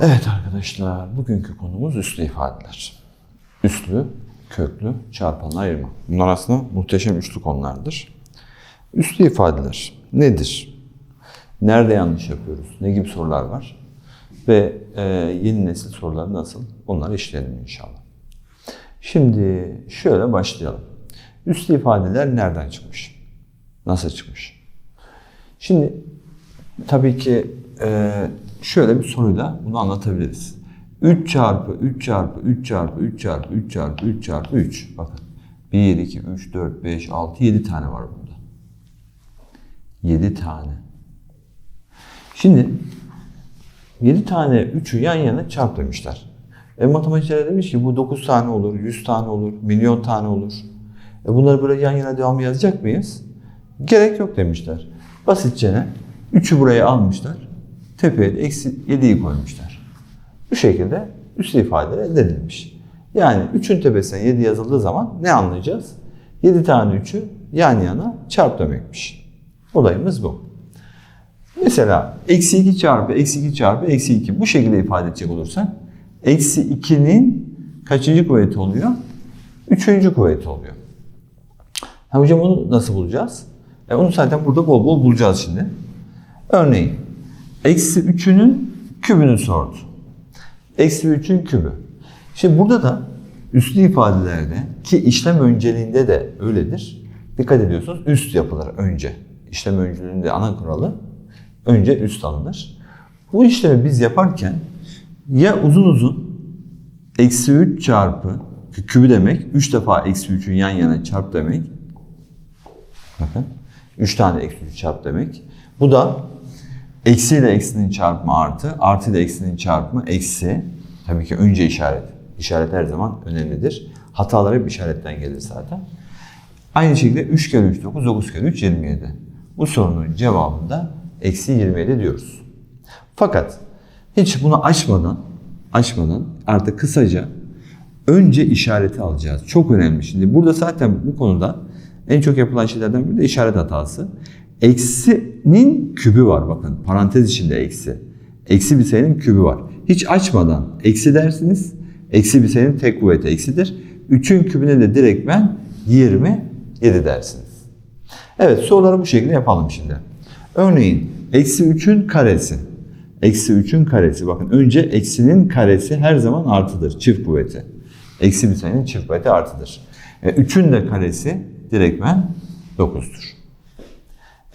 Evet arkadaşlar, bugünkü konumuz üslü ifadeler. Üslü, köklü, çarpanlı ayırma. Bunlar aslında muhteşem üçlü konulardır. Üslü ifadeler nedir? Nerede yanlış yapıyoruz? Ne gibi sorular var? Ve e, yeni nesil soruları nasıl? Onları işleyelim inşallah. Şimdi şöyle başlayalım. Üslü ifadeler nereden çıkmış? Nasıl çıkmış? Şimdi tabii ki e, şöyle bir soruyla bunu anlatabiliriz. 3 çarpı 3 çarpı 3 çarpı 3 çarpı 3 çarpı 3 çarpı 3. Bakın 1, 2, 3, 4, 5, 6, 7 tane var burada. 7 tane. Şimdi 7 tane 3'ü yan yana çarp demişler. E matematikçiler demiş ki bu 9 tane olur, 100 tane olur, milyon tane olur. E bunları böyle yan yana devamlı yazacak mıyız? Gerek yok demişler. Basitçe ne? 3'ü buraya almışlar. Tepeye de eksi 7'yi koymuşlar. Bu şekilde üslü ifade elde edilmiş. Yani 3'ün tepesine 7 yazıldığı zaman ne anlayacağız? 7 tane 3'ü yan yana çarp demekmiş. Olayımız bu. Mesela eksi 2 çarpı eksi 2 çarpı eksi 2 bu şekilde ifade edecek olursak eksi 2'nin kaçıncı kuvveti oluyor? Üçüncü kuvveti oluyor. Ha hocam onu nasıl bulacağız? E onu zaten burada bol bol bulacağız şimdi. Örneğin eksi 3'ünün kübünü sordu. Eksi 3'ün kübü. Şimdi burada da üslü ifadelerde ki işlem önceliğinde de öyledir. Dikkat ediyorsunuz üst yapılır önce. İşlem önceliğinde ana kuralı önce üst alınır. Bu işlemi biz yaparken ya uzun uzun eksi 3 çarpı kübü demek 3 defa eksi 3'ün yan yana çarp demek. Bakın 3 tane eksi 3 çarp demek. Bu da eksi ile eksinin çarpımı artı, artı ile eksinin çarpımı eksi. Tabii ki önce işaret. İşaret her zaman önemlidir. Hatalar hep işaretten gelir zaten. Aynı şekilde 3 kere 3 9, 9 kere 3 27. Bu sorunun cevabında eksi 27 diyoruz. Fakat hiç bunu açmadan, açmadan artık kısaca önce işareti alacağız. Çok önemli. Şimdi burada zaten bu konuda en çok yapılan şeylerden biri de işaret hatası. Eksinin kübü var bakın parantez içinde eksi. Eksi bir sayının kübü var. Hiç açmadan eksi dersiniz. Eksi bir sayının tek kuvveti eksidir. 3'ün kübüne de direkt ben 27 dersiniz. Evet soruları bu şekilde yapalım şimdi. Örneğin eksi 3'ün karesi. Eksi 3'ün karesi. Bakın önce eksinin karesi her zaman artıdır. Çift kuvveti. Eksi bir sayının çift kuvveti artıdır. E, 3'ün de karesi direktmen 9'dur.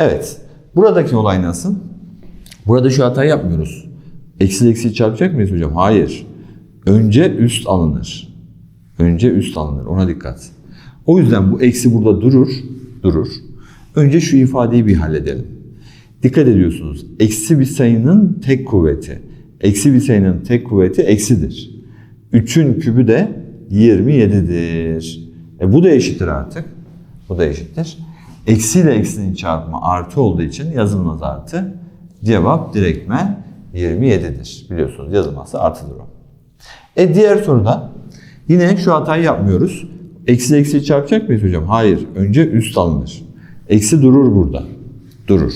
Evet. Buradaki olay nasıl? Burada şu hatayı yapmıyoruz. Eksi eksi çarpacak mıyız hocam? Hayır. Önce üst alınır. Önce üst alınır. Ona dikkat. O yüzden bu eksi burada durur. Durur. Önce şu ifadeyi bir halledelim. Dikkat ediyorsunuz. Eksi bir sayının tek kuvveti. Eksi bir sayının tek kuvveti eksidir. 3'ün kübü de 27'dir. E bu da eşittir artık. Bu da eşittir. Eksi ile eksinin çarpımı artı olduğu için yazılmaz artı. Cevap direktmen 27'dir. Biliyorsunuz yazılmazsa artıdır o. E diğer soruda yine şu hatayı yapmıyoruz. Eksi eksi çarpacak mıyız hocam? Hayır. Önce üst alınır. Eksi durur burada. Durur.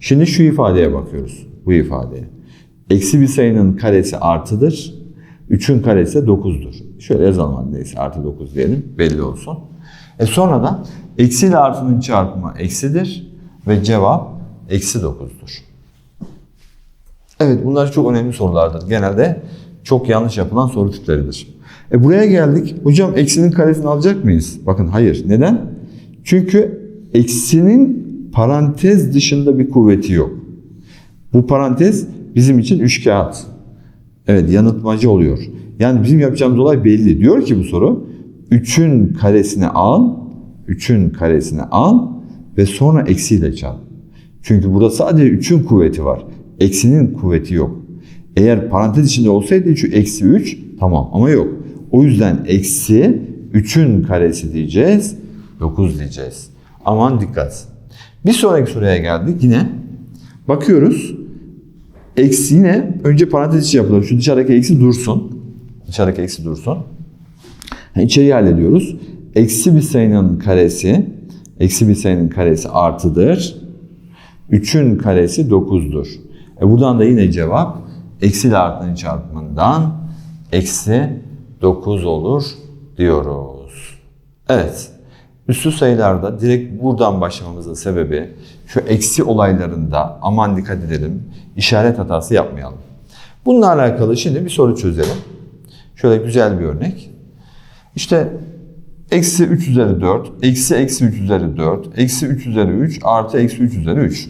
Şimdi şu ifadeye bakıyoruz. Bu ifadeye. Eksi bir sayının karesi artıdır. 3'ün karesi 9'dur. Şöyle yazalım neyse artı 9 diyelim. Belli olsun. E sonra da eksi ile artının çarpımı eksidir. Ve cevap eksi 9'dur. Evet bunlar çok önemli sorulardır. Genelde çok yanlış yapılan soru tipleridir. E buraya geldik. Hocam eksinin karesini alacak mıyız? Bakın hayır. Neden? Çünkü eksinin parantez dışında bir kuvveti yok. Bu parantez bizim için üç kağıt. Evet yanıltmacı oluyor. Yani bizim yapacağımız olay belli. Diyor ki bu soru 3'ün karesini al, 3'ün karesini al ve sonra eksiyle çarp. Çünkü burada sadece 3'ün kuvveti var. Eksinin kuvveti yok. Eğer parantez içinde olsaydı şu eksi 3 tamam ama yok. O yüzden eksi 3'ün karesi diyeceğiz. 9 diyeceğiz. Aman dikkat. Bir sonraki soruya geldik. Yine bakıyoruz. Eksi yine önce parantez içi yapılır. Şu dışarıdaki eksi dursun. Dışarıdaki eksi dursun. Yani hallediyoruz. Eksi bir sayının karesi, eksi bir sayının karesi artıdır. 3'ün karesi 9'dur. E buradan da yine cevap eksi ile artının çarpımından eksi 9 olur diyoruz. Evet. Üslü sayılarda direkt buradan başlamamızın sebebi şu eksi olaylarında aman dikkat edelim işaret hatası yapmayalım. Bununla alakalı şimdi bir soru çözelim. Şöyle güzel bir örnek. İşte eksi 3 üzeri 4, eksi eksi 3 üzeri 4, eksi 3 üzeri 3 artı eksi 3 üzeri 3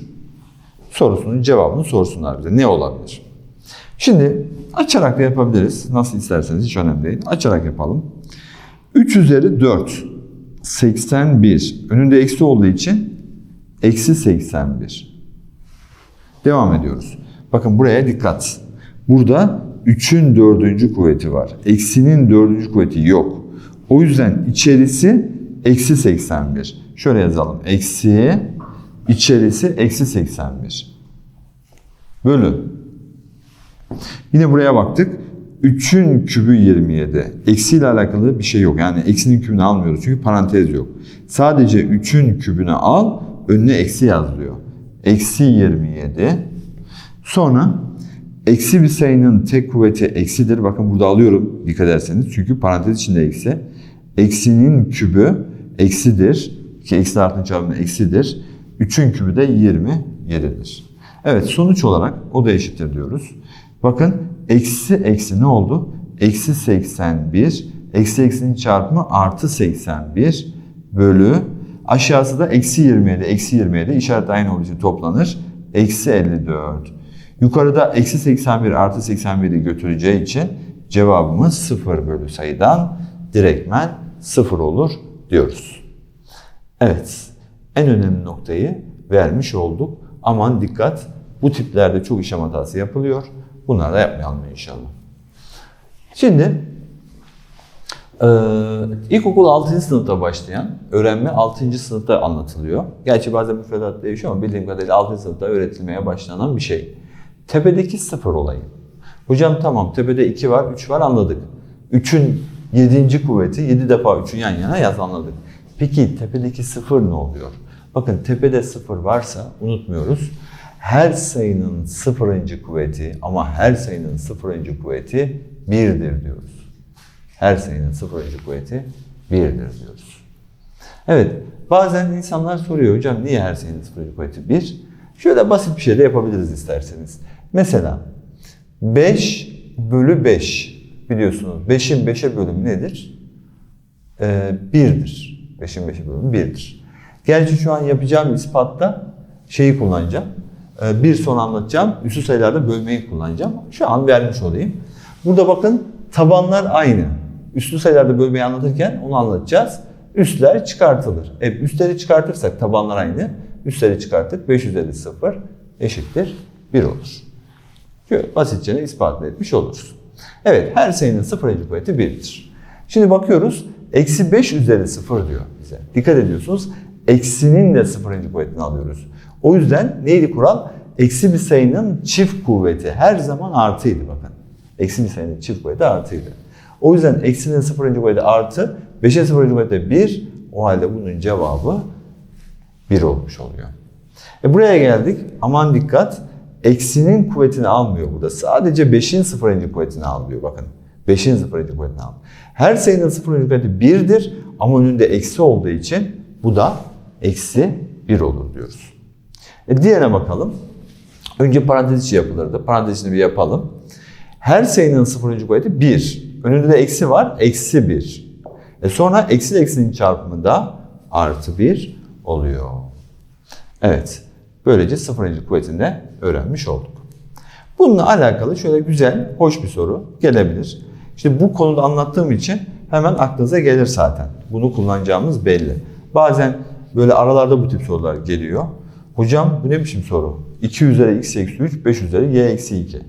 sorusunun cevabını sorsunlar bize. Ne olabilir? Şimdi açarak da yapabiliriz. Nasıl isterseniz hiç önemli değil. Açarak yapalım. 3 üzeri 4, 81. Önünde eksi olduğu için eksi 81. Devam ediyoruz. Bakın buraya dikkat. Burada 3'ün dördüncü kuvveti var. Eksinin dördüncü kuvveti yok. O yüzden içerisi eksi 81. Şöyle yazalım. Eksi, içerisi eksi 81. Bölü. Yine buraya baktık. 3'ün kübü 27. Eksi ile alakalı bir şey yok. Yani eksinin kübünü almıyoruz çünkü parantez yok. Sadece 3'ün kübünü al, önüne eksi yazılıyor. Eksi 27. Sonra eksi bir sayının tek kuvveti eksidir. Bakın burada alıyorum dikkat ederseniz. Çünkü parantez içinde eksi. Eksinin kübü eksidir. Ki eksi artının çarpımı eksidir. 3'ün kübü de 27'dir. Evet sonuç olarak o da eşittir diyoruz. Bakın eksi eksi ne oldu? Eksi 81. Eksi eksinin çarpımı artı 81 bölü aşağısı da eksi 27. Eksi 27 işaret aynı olduğu için toplanır. Eksi 54. Yukarıda eksi 81 artı 81'i götüreceği için cevabımız 0 bölü sayıdan direktmen 0 olur diyoruz. Evet en önemli noktayı vermiş olduk. Aman dikkat bu tiplerde çok işlem hatası yapılıyor. Bunları da yapmayalım inşallah. Şimdi e, ilkokul 6. sınıfta başlayan öğrenme 6. sınıfta anlatılıyor. Gerçi bazen müfredat değişiyor ama bildiğim kadarıyla 6. sınıfta öğretilmeye başlanan bir şey. Tepedeki sıfır olayı. Hocam tamam tepede 2 var, 3 var anladık. 3'ün 7. kuvveti 7 defa 3'ü yan yana yaz anladık. Peki tepedeki sıfır ne oluyor? Bakın tepede sıfır varsa unutmuyoruz. Her sayının sıfırıncı kuvveti ama her sayının sıfırıncı kuvveti birdir diyoruz. Her sayının sıfırıncı kuvveti birdir diyoruz. Evet, bazen insanlar soruyor hocam niye her sayının sıfırıncı kuvveti bir? Şöyle basit bir şey de yapabiliriz isterseniz. Mesela 5 bölü 5 biliyorsunuz 5'in 5'e bölümü nedir? Ee, 1'dir. 5'in 5'e bölümü 1'dir. Gerçi şu an yapacağım ispatta şeyi kullanacağım. Ee, bir son anlatacağım. Üstü sayılarda bölmeyi kullanacağım. Şu an vermiş olayım. Burada bakın tabanlar aynı. Üslü sayılarda bölmeyi anlatırken onu anlatacağız. Üstler çıkartılır. E, üstleri çıkartırsak tabanlar aynı. Üstleri çıkarttık. 5 üzeri 0 eşittir 1 olur. Basitçe ispat etmiş oluruz. Evet her sayının sıfırıncı kuvveti 1'dir. Şimdi bakıyoruz eksi 5 üzeri 0 diyor bize. Dikkat ediyorsunuz eksinin de sıfırıncı kuvvetini alıyoruz. O yüzden neydi kural? Eksi bir sayının çift kuvveti her zaman artıydı bakın. Eksi bir sayının çift kuvveti artıydı. O yüzden eksinin sıfırıncı kuvveti artı, 5'e sıfırıncı kuvveti 1. O halde bunun cevabı 1 olmuş oluyor. E buraya geldik. Aman dikkat. Eksinin kuvvetini almıyor burada. Sadece 5'in sıfırıncı kuvvetini alıyor bakın. 5'in sıfırıncı kuvvetini alıyor. Her sayının sıfırıncı kuvveti 1'dir ama önünde eksi olduğu için bu da eksi 1 olur diyoruz. E diğerine bakalım. Önce parantez içi yapılırdı. Parantez içini bir yapalım. Her sayının sıfırıncı kuvveti 1. Önünde de eksi var. Eksi 1. E sonra eksi eksinin çarpımı da artı 1 oluyor. Evet. Böylece sıfırıncı kuvvetini de öğrenmiş olduk. Bununla alakalı şöyle güzel, hoş bir soru gelebilir. İşte bu konuda anlattığım için hemen aklınıza gelir zaten. Bunu kullanacağımız belli. Bazen böyle aralarda bu tip sorular geliyor. Hocam bu ne biçim soru? 2 üzeri x eksi 3, 5 üzeri y eksi 2.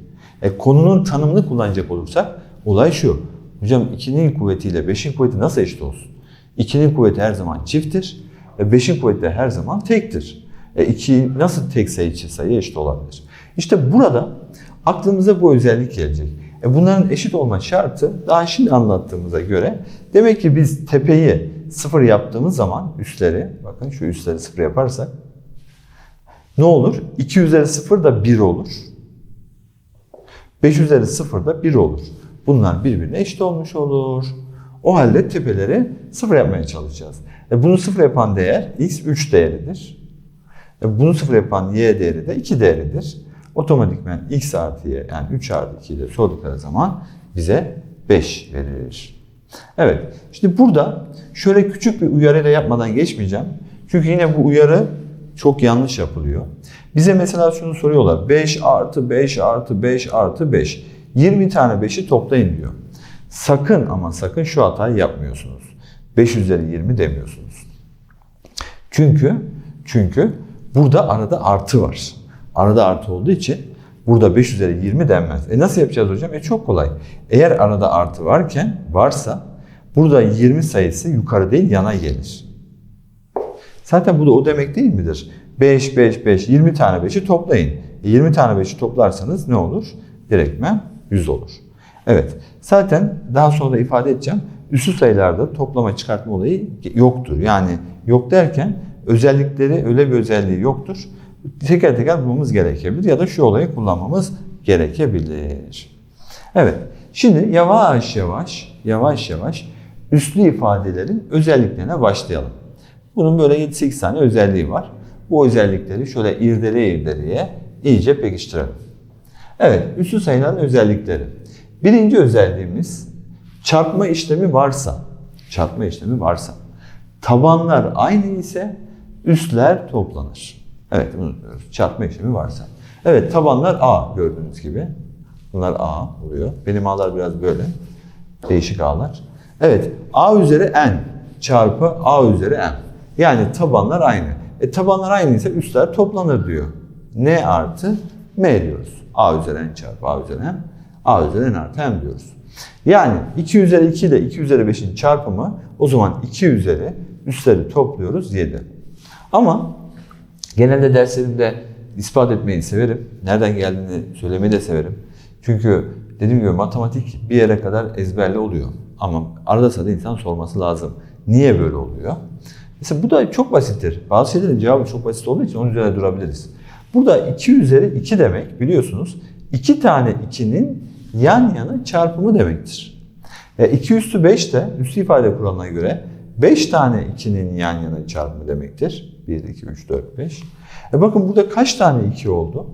E, konunun tanımını kullanacak olursak olay şu. Hocam 2'nin kuvvetiyle 5'in kuvveti nasıl eşit olsun? 2'nin kuvveti her zaman çifttir. ve 5'in kuvveti de her zaman tektir. E 2 nasıl tek sayı için sayı eşit olabilir? İşte burada aklımıza bu özellik gelecek. E bunların eşit olma şartı daha şimdi anlattığımıza göre demek ki biz tepeyi sıfır yaptığımız zaman üstleri bakın şu üstleri sıfır yaparsak ne olur? 2 üzeri 0 da 1 olur. 5 üzeri 0 da 1 olur. Bunlar birbirine eşit olmuş olur. O halde tepeleri 0 yapmaya çalışacağız. E bunu 0 yapan değer x 3 değeridir. E bunu 0 yapan y değeri de 2 değeridir. Otomatikman x artı y yani 3 artı 2 ile sordukları zaman bize 5 verir. Evet. Şimdi burada şöyle küçük bir uyarıyla yapmadan geçmeyeceğim. Çünkü yine bu uyarı çok yanlış yapılıyor. Bize mesela şunu soruyorlar. 5 artı 5 artı 5 artı 5. 20 tane 5'i toplayın diyor. Sakın ama sakın şu hatayı yapmıyorsunuz. 5 üzeri 20 demiyorsunuz. Çünkü çünkü burada arada artı var. Arada artı olduğu için burada 5 üzeri 20 denmez. E nasıl yapacağız hocam? E çok kolay. Eğer arada artı varken varsa burada 20 sayısı yukarı değil yana gelir. Zaten bu da o demek değil midir? 5, 5, 5, 20 tane 5'i toplayın. E 20 tane 5'i toplarsanız ne olur? Direktmen 100 olur. Evet. Zaten daha sonra da ifade edeceğim. Üslü sayılarda toplama çıkartma olayı yoktur. Yani yok derken özellikleri öyle bir özelliği yoktur. Teker teker bulmamız gerekebilir ya da şu olayı kullanmamız gerekebilir. Evet. Şimdi yavaş yavaş yavaş yavaş üslü ifadelerin özelliklerine başlayalım. Bunun böyle 7-8 tane özelliği var. Bu özellikleri şöyle irdeleye irdeleye iyice pekiştirelim. Evet, üslü sayıların özellikleri. Birinci özelliğimiz çarpma işlemi varsa, çarpma işlemi varsa, tabanlar aynı ise üstler toplanır. Evet. Çarpma işlemi varsa. Evet, tabanlar A gördüğünüz gibi. Bunlar A oluyor. Benim A'lar biraz böyle. Değişik A'lar. Evet, A üzeri N çarpı A üzeri M. Yani tabanlar aynı. E tabanlar aynı ise üstler toplanır diyor. N artı M diyoruz. A üzeri N çarpı A üzeri M. A üzeri N artı M diyoruz. Yani 2 üzeri 2 ile 2 üzeri 5'in çarpımı o zaman 2 üzeri üstleri topluyoruz 7. Ama genelde derslerimde ispat etmeyi severim. Nereden geldiğini söylemeyi de severim. Çünkü dediğim gibi matematik bir yere kadar ezberli oluyor. Ama arada sırada insan sorması lazım. Niye böyle oluyor? Mesela bu da çok basittir. Bazı şeylerin cevabı çok basit olduğu için onun üzerine durabiliriz. Burada 2 üzeri 2 demek biliyorsunuz 2 tane 2'nin yan yana çarpımı demektir. E 2 üstü 5 de üstü ifade kuralına göre 5 tane 2'nin yan yana çarpımı demektir. 1, 2, 3, 4, 5. E bakın burada kaç tane 2 oldu?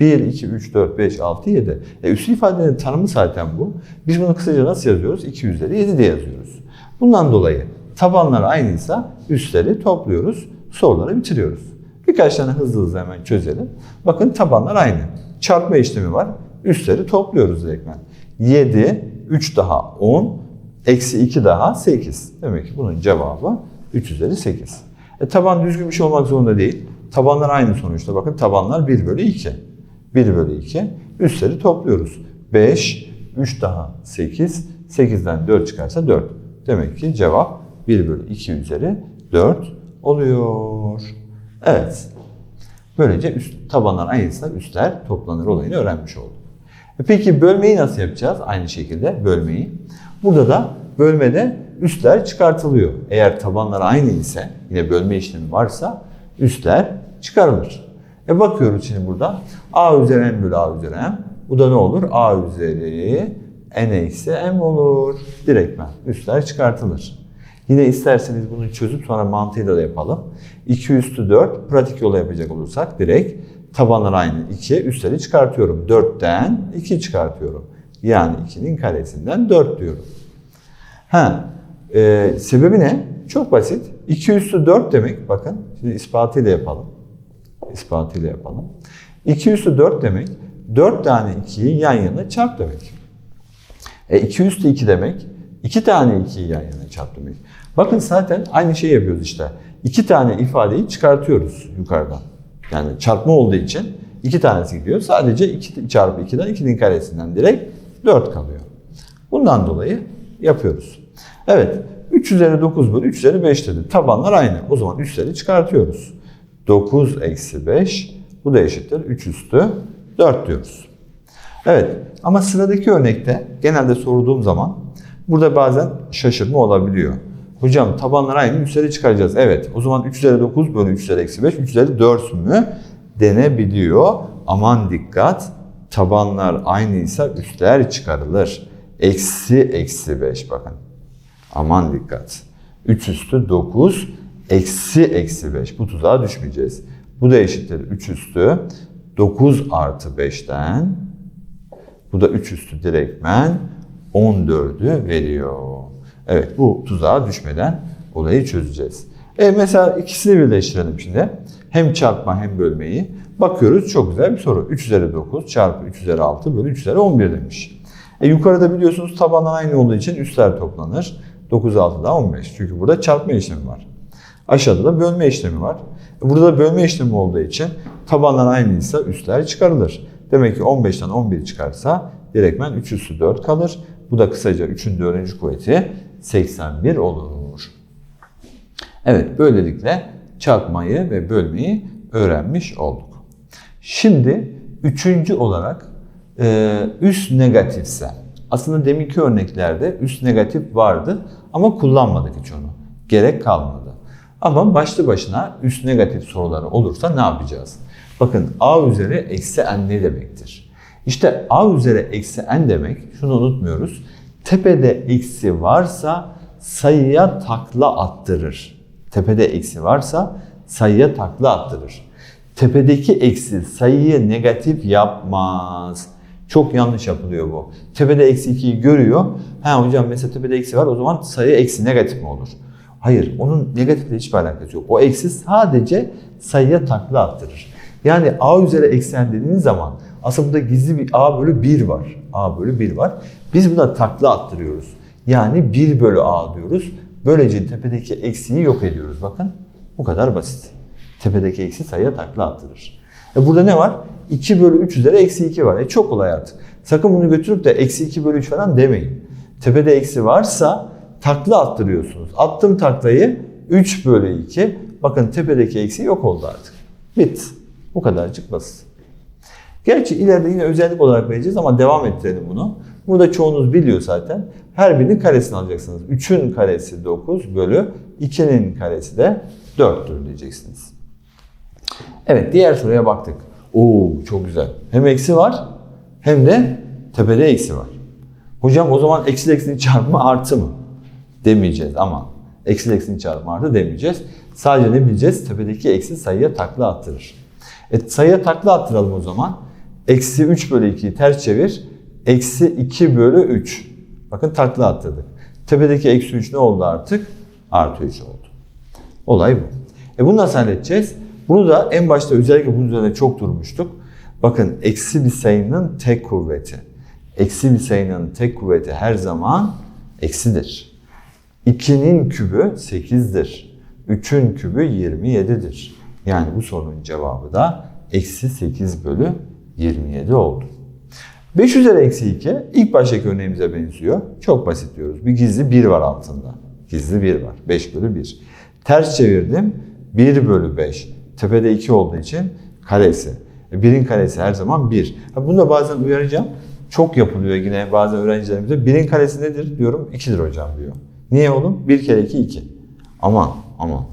1, 2, 3, 4, 5, 6, 7. E üstü ifadenin tanımı zaten bu. Biz bunu kısaca nasıl yazıyoruz? 2 üzeri 7 diye yazıyoruz. Bundan dolayı tabanlar aynıysa üstleri topluyoruz, soruları bitiriyoruz. Birkaç tane hızlı hızlı hemen çözelim. Bakın tabanlar aynı. Çarpma işlemi var. Üstleri topluyoruz direktmen. 7, 3 daha 10, eksi 2 daha 8. Demek ki bunun cevabı 3 üzeri 8. E, taban düzgün bir şey olmak zorunda değil. Tabanlar aynı sonuçta. Bakın tabanlar 1 bölü 2. 1 bölü 2. Üstleri topluyoruz. 5, 3 daha 8. 8'den 4 çıkarsa 4. Demek ki cevap 1 bölü 2 üzeri 4 oluyor. Evet. Böylece üst, tabanlar aynıysa üstler toplanır olayını öğrenmiş olduk. E peki bölmeyi nasıl yapacağız? Aynı şekilde bölmeyi. Burada da bölmede üstler çıkartılıyor. Eğer tabanlar aynı ise yine bölme işlemi varsa üstler çıkarılır. E bakıyoruz şimdi burada. A üzeri m bölü A üzeri m. Bu da ne olur? A üzeri n eksi m olur. Direktmen üstler çıkartılır. Yine isterseniz bunu çözüp sonra mantığıyla da yapalım. 2 üstü 4 pratik yola yapacak olursak direkt tabanlar aynı 2'ye üstleri çıkartıyorum. 4'ten 2 çıkartıyorum. Yani 2'nin karesinden 4 diyorum. Ha, e, sebebi ne? Çok basit. 2 üstü 4 demek bakın. Şimdi ispatıyla yapalım. İspatıyla yapalım. 2 üstü 4 demek 4 tane 2'yi yan yana çarp demek. E 2 üstü 2 demek 2 tane 2'yi yan yana çarp demek. Bakın zaten aynı şeyi yapıyoruz işte. 2 tane ifadeyi çıkartıyoruz yukarıdan. Yani çarpma olduğu için 2 tanesi gidiyor. Sadece 2 çarpı 2'den 2'nin karesinden direkt 4 kalıyor. Bundan dolayı yapıyoruz. Evet. 3 üzeri 9 bölü 3 üzeri 5 dedi. Tabanlar aynı. O zaman üstleri çıkartıyoruz. 9 eksi 5 bu da eşittir. 3 üstü 4 diyoruz. Evet ama sıradaki örnekte genelde sorduğum zaman burada bazen şaşırma olabiliyor. Hocam tabanlar aynı üstleri çıkaracağız. Evet o zaman 3 üzeri 9 bölü 3 üzeri eksi 5 3 üzeri 4 mü denebiliyor. Aman dikkat tabanlar aynıysa üstler çıkarılır. Eksi eksi 5 bakın. Aman dikkat. 3 üstü 9 eksi eksi 5. Bu tuzağa düşmeyeceğiz. Bu da eşittir 3 üstü 9 artı 5'ten bu da 3 üstü direktmen 14'ü veriyor. Evet bu tuzağa düşmeden olayı çözeceğiz. E mesela ikisini birleştirelim şimdi. Hem çarpma hem bölmeyi. Bakıyoruz çok güzel bir soru. 3 üzeri 9 çarpı 3 üzeri 6 bölü 3 üzeri 11 demiş. E yukarıda biliyorsunuz tabanlar aynı olduğu için üstler toplanır. 9 6 daha 15. Çünkü burada çarpma işlemi var. Aşağıda da bölme işlemi var. E burada da bölme işlemi olduğu için tabanlar aynıysa üstler çıkarılır. Demek ki 15'ten 11 çıkarsa direktmen 3 üstü 4 kalır. Bu da kısaca 3'ün 4. kuvveti 81 olur. Evet böylelikle çarpmayı ve bölmeyi öğrenmiş olduk. Şimdi üçüncü olarak e, üst negatifse. Aslında deminki örneklerde üst negatif vardı ama kullanmadık hiç onu. Gerek kalmadı. Ama başlı başına üst negatif soruları olursa ne yapacağız? Bakın a üzeri eksi n ne demektir? İşte a üzeri eksi n demek, şunu unutmuyoruz. Tepede eksi varsa sayıya takla attırır. Tepede eksi varsa sayıya takla attırır. Tepedeki eksi sayıyı negatif yapmaz. Çok yanlış yapılıyor bu. Tepede eksi 2'yi görüyor. Ha hocam mesela tepede eksi var o zaman sayı eksi negatif mi olur? Hayır onun negatifle hiçbir alakası yok. O eksi sadece sayıya takla attırır. Yani a üzeri eksen dediğiniz zaman aslında burada gizli bir a bölü 1 var. a bölü 1 var. Biz buna takla attırıyoruz. Yani 1 bölü a diyoruz. Böylece tepedeki eksiği yok ediyoruz. Bakın bu kadar basit. Tepedeki eksi sayıya takla attırır. E burada ne var? 2 bölü 3 üzeri eksi 2 var. E çok kolay artık. Sakın bunu götürüp de eksi 2 bölü 3 falan demeyin. Tepede eksi varsa takla attırıyorsunuz. Attım taklayı 3 bölü 2. Bakın tepedeki eksi yok oldu artık. Bit. Bu kadarcık basit. Gerçi ileride yine özellik olarak vereceğiz ama devam ettirelim bunu. Bunu da çoğunuz biliyor zaten. Her birinin karesini alacaksınız. 3'ün karesi 9 bölü 2'nin karesi de 4'tür diyeceksiniz. Evet diğer soruya baktık. Oo çok güzel. Hem eksi var hem de tepede eksi var. Hocam o zaman eksi eksinin çarpımı artı mı? Demeyeceğiz ama eksi eksinin çarpımı artı demeyeceğiz. Sadece ne bileceğiz? Tepedeki eksi sayıya takla attırır. E, sayıya takla attıralım o zaman. Eksi 3 bölü 2'yi ters çevir. Eksi 2 bölü 3. Bakın takla attırdık. Tepedeki eksi 3 ne oldu artık? Artı 3 oldu. Olay bu. E bunu nasıl halledeceğiz? Bunu da en başta özellikle bunun üzerine çok durmuştuk. Bakın eksi bir sayının tek kuvveti. Eksi bir sayının tek kuvveti her zaman eksidir. 2'nin kübü 8'dir. 3'ün kübü 27'dir. Yani bu sorunun cevabı da eksi 8 bölü 27 oldu. 5 üzeri eksi 2 ilk baştaki örneğimize benziyor. Çok basit diyoruz. Bir gizli 1 var altında. Gizli 1 var. 5 bölü 1. Ters çevirdim. 1 bölü 5. Tepede 2 olduğu için karesi. 1'in karesi her zaman 1. Bunu da bazen uyaracağım. Çok yapılıyor yine bazen öğrencilerimize. 1'in karesi nedir diyorum. 2'dir hocam diyor. Niye oğlum? 1 kere 2 2. Aman aman.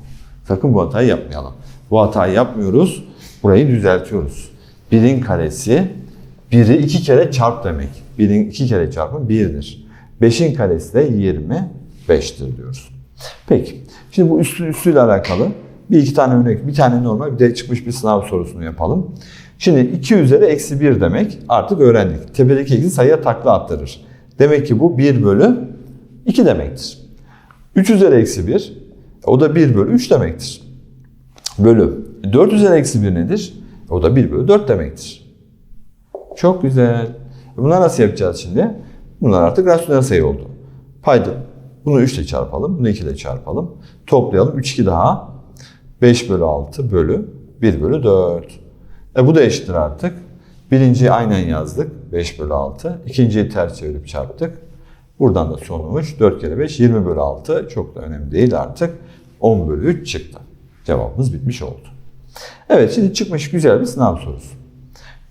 Sakın bu hatayı yapmayalım. Bu hatayı yapmıyoruz. Burayı düzeltiyoruz. 1'in karesi 1'i 2 kere çarp demek. 1'in 2 kere çarpı 1'dir. 5'in karesi de 25'tir diyoruz. Peki. Şimdi bu üstü üstüyle alakalı bir iki tane örnek, bir tane normal bir de çıkmış bir sınav sorusunu yapalım. Şimdi 2 üzeri eksi 1 demek artık öğrendik. Tepedeki eksi sayıya takla attırır. Demek ki bu 1 bölü 2 demektir. 3 üzeri eksi 1 o da 1 bölü 3 demektir. Bölü 4 üzeri eksi 1 nedir? O da 1 bölü 4 demektir. Çok güzel. Bunları nasıl yapacağız şimdi? Bunlar artık rasyonel sayı oldu. Payda bunu 3 ile çarpalım, bunu 2 ile çarpalım. Toplayalım. 3 2 daha 5 bölü 6 bölü 1 bölü 4. E bu da eşittir artık. Birinciyi aynen yazdık. 5 bölü 6. İkinciyi ters çevirip çarptık. Buradan da sonuç 4 kere 5 20 bölü 6. Çok da önemli değil artık. 10 bölü 3 çıktı. Cevabımız bitmiş oldu. Evet şimdi çıkmış güzel bir sınav sorusu.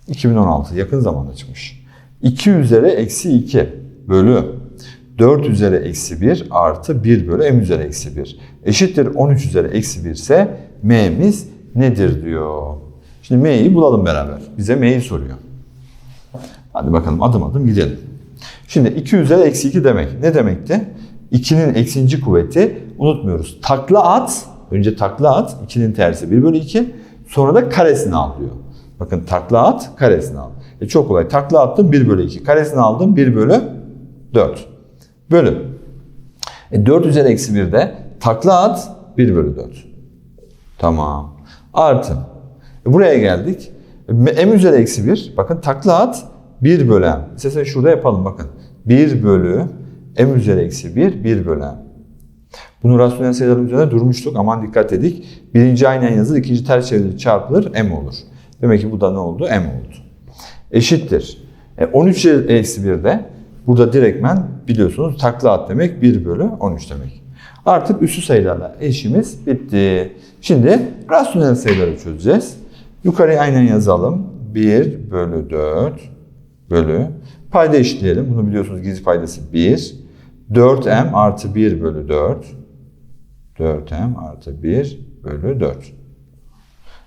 2016 yakın zamanda çıkmış. 2 üzeri eksi 2 bölü 4 üzeri eksi 1 artı 1 bölü m üzeri eksi 1 eşittir 13 üzeri eksi 1 ise m'miz nedir diyor. Şimdi m'yi bulalım beraber. Bize m'yi soruyor. Hadi bakalım adım adım gidelim. Şimdi 2 üzeri eksi 2 demek. Ne demekti? 2'nin eksinci kuvveti unutmuyoruz. Takla at. Önce takla at. 2'nin tersi 1 bölü 2. Sonra da karesini al diyor. Bakın takla at karesini al. E çok kolay. Takla attım 1 bölü 2. Karesini aldım 1 bölü 4. Bölü. E 4 üzeri eksi 1 de takla at 1 bölü 4. Tamam. Artı. E buraya geldik. E, M üzeri eksi 1. Bakın takla at 1 bölü M. Şurada yapalım bakın. 1 bölü M üzeri eksi 1, 1 bölü M. Bunu rasyonel sayıların üzerinde durmuştuk. Aman dikkat edik. Birinci aynen yazılır, ikinci ters çevrilir çarpılır M olur. Demek ki bu da ne oldu? M oldu. Eşittir. E, 13 eksi 1 de burada direktmen biliyorsunuz takla at demek 1 bölü 13 demek. Artık üssü sayılarla işimiz bitti. Şimdi rasyonel sayıları çözeceğiz. Yukarıya aynen yazalım. 1 bölü 4 bölü. Payda eşitleyelim. Bunu biliyorsunuz gizli paydası 1. 4m artı 1 bölü 4. 4m artı 1 bölü 4.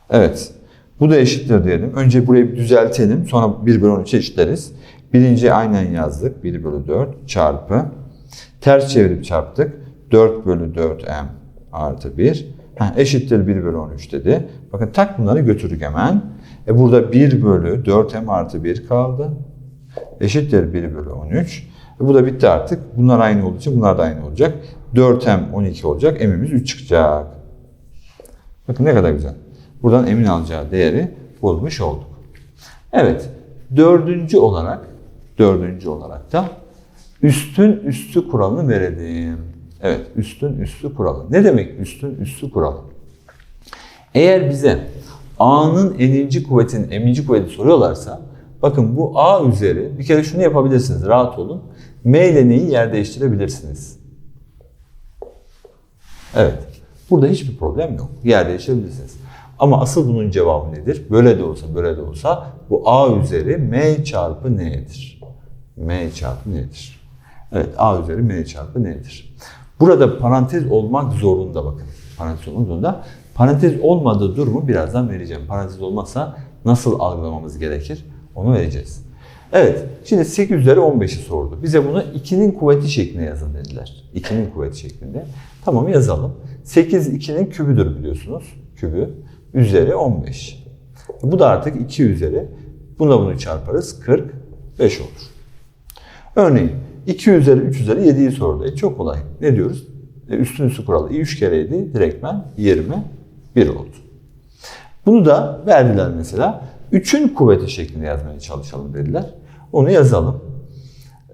Evet. Bu da eşittir diyelim. Önce burayı bir düzeltelim. Sonra 1 bölü 13'e eşitleriz. Birinci aynen yazdık. 1 bölü 4 çarpı. Ters çevirip çarptık. 4 bölü 4m artı 1. Heh, eşittir 1 bölü 13 dedi. Bakın tak bunları götürdük hemen. E burada 1 bölü 4m artı 1 kaldı. Eşittir 1 bölü 13. E bu da bitti artık. Bunlar aynı olduğu için bunlar da aynı olacak. 4m 12 olacak. M'imiz 3 çıkacak. Bakın ne kadar güzel. Buradan emin alacağı değeri bulmuş olduk. Evet. Dördüncü olarak dördüncü olarak da üstün üstü kuralını verelim. Evet, üstün üstü kuralı. Ne demek üstün üstü kuralı? Eğer bize A'nın eninci kuvvetinin eminci kuvveti soruyorlarsa bakın bu A üzeri bir kere şunu yapabilirsiniz rahat olun. M ile neyi yer değiştirebilirsiniz. Evet. Burada hiçbir problem yok. Yer değiştirebilirsiniz. Ama asıl bunun cevabı nedir? Böyle de olsa böyle de olsa bu A üzeri M çarpı N'dir. M çarpı N'dir. Evet A üzeri M çarpı N'dir. Burada parantez olmak zorunda bakın. Parantez olmak zorunda. Parantez olmadığı durumu birazdan vereceğim. Parantez olmazsa nasıl algılamamız gerekir onu vereceğiz. Evet, şimdi 8 üzeri 15'i sordu. Bize bunu 2'nin kuvveti şeklinde yazın dediler. 2'nin kuvveti şeklinde. Tamam yazalım. 8 2'nin kübüdür biliyorsunuz. Kübü üzeri 15. Bu da artık 2 üzeri. Buna bunu çarparız. 45 olur. Örneğin 2 üzeri 3 üzeri 7'yi sordu. E çok kolay. Ne diyoruz? E üstün üstü kuralı. 3 kere 7 direktmen 21 oldu. Bunu da verdiler mesela. 3'ün kuvveti şeklinde yazmaya çalışalım dediler. Onu yazalım.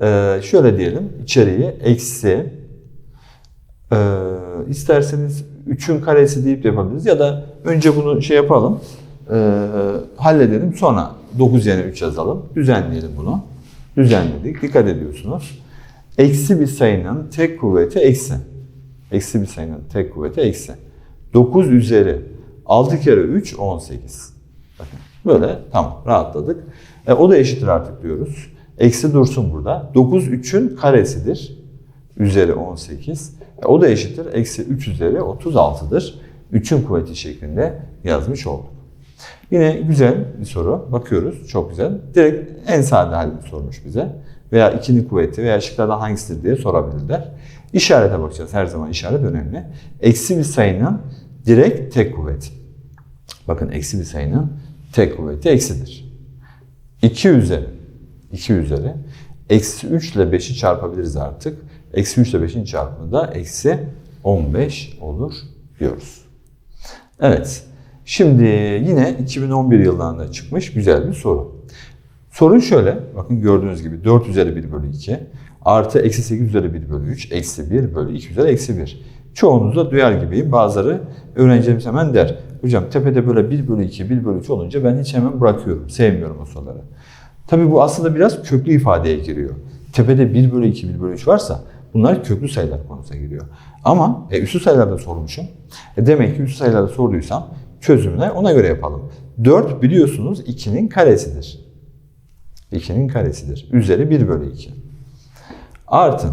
Ee, şöyle diyelim. içeriği eksi e, isterseniz 3'ün karesi deyip de yapabiliriz. Ya da önce bunu şey yapalım. E, halledelim. Sonra 9 yerine 3 yazalım. Düzenleyelim bunu. Düzenledik. Dikkat ediyorsunuz. Eksi bir sayının tek kuvveti eksi. Eksi bir sayının tek kuvveti eksi. 9 üzeri 6 kere 3 18. Bakın böyle tamam rahatladık. E, o da eşittir artık diyoruz. Eksi dursun burada. 9 3'ün karesidir. Üzeri 18. E, o da eşittir. Eksi 3 üzeri 36'dır. 3'ün kuvveti şeklinde yazmış olduk. Yine güzel bir soru. Bakıyoruz. Çok güzel. Direkt en sade halini sormuş bize. Veya 2'nin kuvveti veya şıklardan hangisidir diye sorabilirler. İşarete bakacağız. Her zaman işaret önemli. Eksi bir sayının direkt tek kuvveti. Bakın eksi bir sayının tek kuvveti eksidir. 2 üzeri. 2 üzeri. Eksi 3 ile 5'i çarpabiliriz artık. Eksi 3 ile 5'in çarpımı da eksi 15 olur diyoruz. Evet. Şimdi yine 2011 yıllarında çıkmış güzel bir soru. Sorun şöyle. Bakın gördüğünüz gibi 4 üzeri 1 bölü 2 artı eksi 8 üzeri 1 bölü 3 eksi 1 bölü 2 üzeri eksi 1. Çoğunuz da duyar gibiyim. Bazıları öğrencilerimiz hemen der. Hocam tepede böyle 1 bölü 2, 1 bölü 3 olunca ben hiç hemen bırakıyorum. Sevmiyorum o soruları. Tabii bu aslında biraz köklü ifadeye giriyor. Tepede 1 bölü 2, 1 bölü 3 varsa bunlar köklü sayılar konusuna giriyor. Ama e, üstü sayılarda sormuşum. E, demek ki üstü sayılarda sorduysam çözümüne ona göre yapalım. 4 biliyorsunuz 2'nin karesidir. 2'nin karesidir. Üzeri 1 bölü 2. Artı.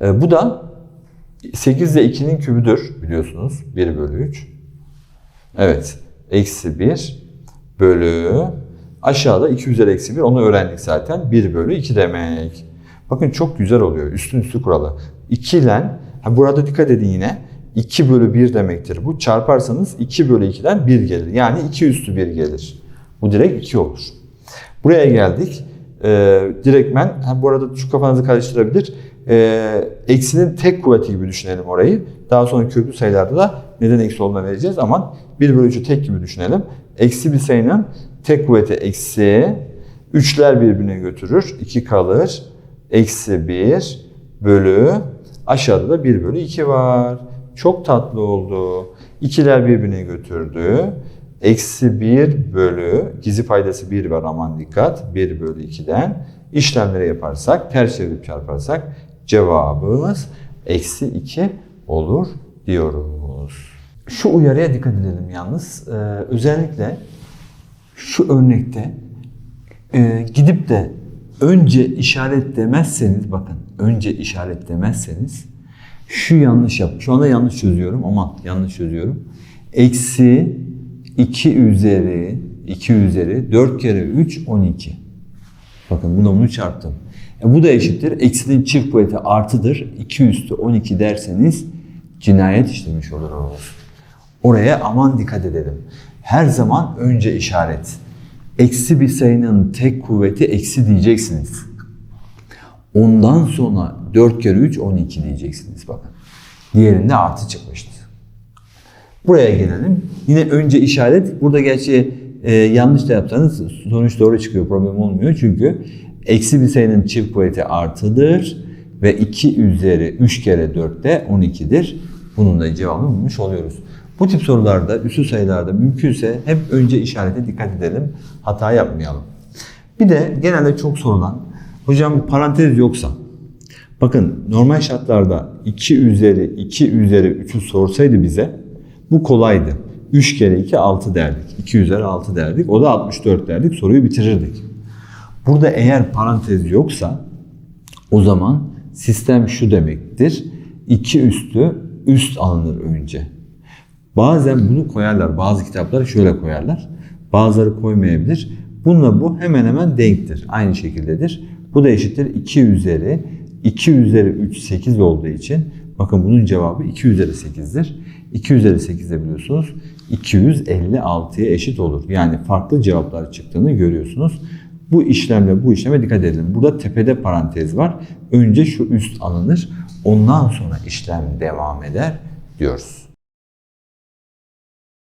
E, bu da 8 ile 2'nin kübüdür biliyorsunuz. 1 bölü 3. Evet. Eksi 1 bölü Aşağıda 2 üzeri eksi 1 onu öğrendik zaten. 1 bölü 2 demek. Bakın çok güzel oluyor üstün üstü kuralı. 2 ile burada dikkat edin yine 2 bölü 1 demektir bu. Çarparsanız 2 bölü 2'den 1 gelir. Yani 2 üstü 1 gelir. Bu direkt 2 olur. Buraya geldik. Ee, direktmen, bu arada şu kafanızı karıştırabilir. Ee, eksinin tek kuvveti gibi düşünelim orayı. Daha sonra köklü sayılarda da neden eksi olduğuna vereceğiz. Aman 1 bölü 3'ü tek gibi düşünelim. Eksi bir sayının tek kuvveti eksi. Üçler birbirine götürür. 2 kalır. Eksi 1 bölü. Aşağıda da 1 bölü 2 var. Çok tatlı oldu. İkiler birbirine götürdü. Eksi 1 bölü, gizli paydası 1 var aman dikkat. 1 bölü 2'den işlemleri yaparsak, ters çevirip çarparsak cevabımız eksi 2 olur diyoruz. Şu uyarıya dikkat edelim yalnız. Ee, özellikle şu örnekte e, gidip de önce işaret demezseniz bakın önce işaret demezseniz şu yanlış yap. Şu anda yanlış çözüyorum ama yanlış çözüyorum. Eksi 2 üzeri 2 üzeri 4 kere 3 12. Bakın buna bunu çarptım. E bu da eşittir. Eksinin çift kuvveti artıdır. 2 üstü 12 derseniz cinayet işlemiş oluruz. Oraya aman dikkat edelim. Her zaman önce işaret. Eksi bir sayının tek kuvveti eksi diyeceksiniz. Ondan sonra 4 kere 3 12 diyeceksiniz bakın. Diğerinde artı çıkmıştı. Buraya gelelim. Yine önce işaret. Burada gerçi e, yanlış da yapsanız sonuç doğru çıkıyor. Problem olmuyor. Çünkü eksi bir sayının çift kuvveti artıdır. Ve 2 üzeri 3 kere 4 de 12'dir. Bunun da cevabını bulmuş oluyoruz. Bu tip sorularda, üstü sayılarda mümkünse hep önce işarete dikkat edelim. Hata yapmayalım. Bir de genelde çok sorulan, hocam parantez yoksa, bakın normal şartlarda 2 üzeri 2 üzeri 3'ü sorsaydı bize bu kolaydı. 3 kere 2 6 derdik. 2 üzeri 6 derdik. O da 64 derdik. Soruyu bitirirdik. Burada eğer parantez yoksa o zaman sistem şu demektir. 2 üstü üst alınır önce. Bazen bunu koyarlar. Bazı kitaplar şöyle koyarlar. Bazıları koymayabilir. Bununla bu hemen hemen denktir. Aynı şekildedir. Bu da eşittir 2 üzeri 2 üzeri 3 8 olduğu için bakın bunun cevabı 2 üzeri 8'dir. 2 üzeri 8 de biliyorsunuz 256'ya eşit olur. Yani farklı cevaplar çıktığını görüyorsunuz. Bu işlemle bu işleme dikkat edin. Burada tepede parantez var. Önce şu üst alınır. Ondan sonra işlem devam eder diyoruz.